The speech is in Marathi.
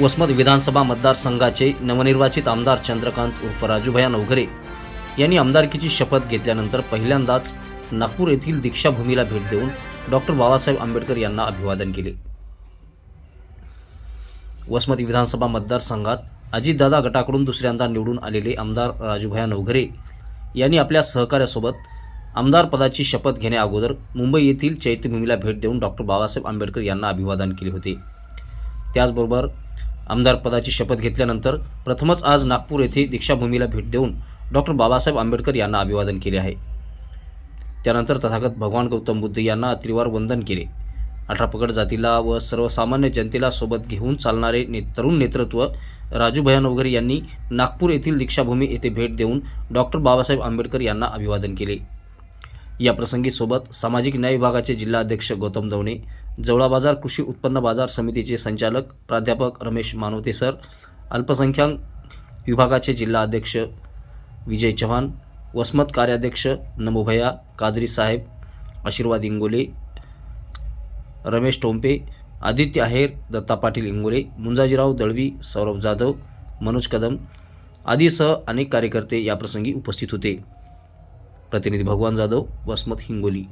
वसमत विधानसभा मतदारसंघाचे नवनिर्वाचित आमदार चंद्रकांत उर्फ राजूभया नवघरे यांनी आमदारकीची शपथ घेतल्यानंतर पहिल्यांदाच नागपूर येथील दीक्षाभूमीला भेट देऊन डॉक्टर बाबासाहेब आंबेडकर यांना अभिवादन केले. वसमत विधानसभा मतदारसंघात अजितदादा गटाकडून दुसऱ्यांदा निवडून आलेले आमदार राजूभया नवघरे यांनी आपल्या सहकार्यासोबत आमदार पदाची शपथ घेण्याअगोदर मुंबई येथील चैत्यभूमीला भेट देऊन डॉक्टर बाबासाहेब आंबेडकर यांना अभिवादन केले होते. त्याचबरोबर आमदारपदाची शपथ घेतल्यानंतर प्रथमच आज नागपूर येथे दीक्षाभूमीला भेट देऊन डॉक्टर बाबासाहेब आंबेडकर यांना अभिवादन केले आहे. त्यानंतर तथागत भगवान गौतम बुद्ध यांना त्रिवार वंदन केले. अठरापकड जातीला व सर्वसामान्य जनतेला सोबत घेऊन चालणारे ने तरुण नेतृत्व राजू वगैरे यांनी नागपूर येथील दीक्षाभूमी येथे भेट देऊन डॉक्टर बाबासाहेब आंबेडकर यांना अभिवादन केले. या प्रसंगी सोबत सामाजिक न्याय विभागाचे जिल्हाध्यक्ष गौतम दवणे जवळा बाजार कृषी उत्पन्न बाजार समितीचे संचालक प्राध्यापक रमेश मानवते सर अल्पसंख्याक विभागाचे जिल्हा अध्यक्ष विजय चव्हाण वसमत कार्याध्यक्ष नमोभया कादरी साहेब आशीर्वाद इंगोले रमेश टोंपे आदित्य आहेर दत्ता पाटील इंगोले मुंजाजीराव दळवी सौरभ जाधव मनोज कदम आदीसह अनेक कार्यकर्ते याप्रसंगी उपस्थित होते. प्रतिनिधी भगवान जाधव वसमत हिंगोली.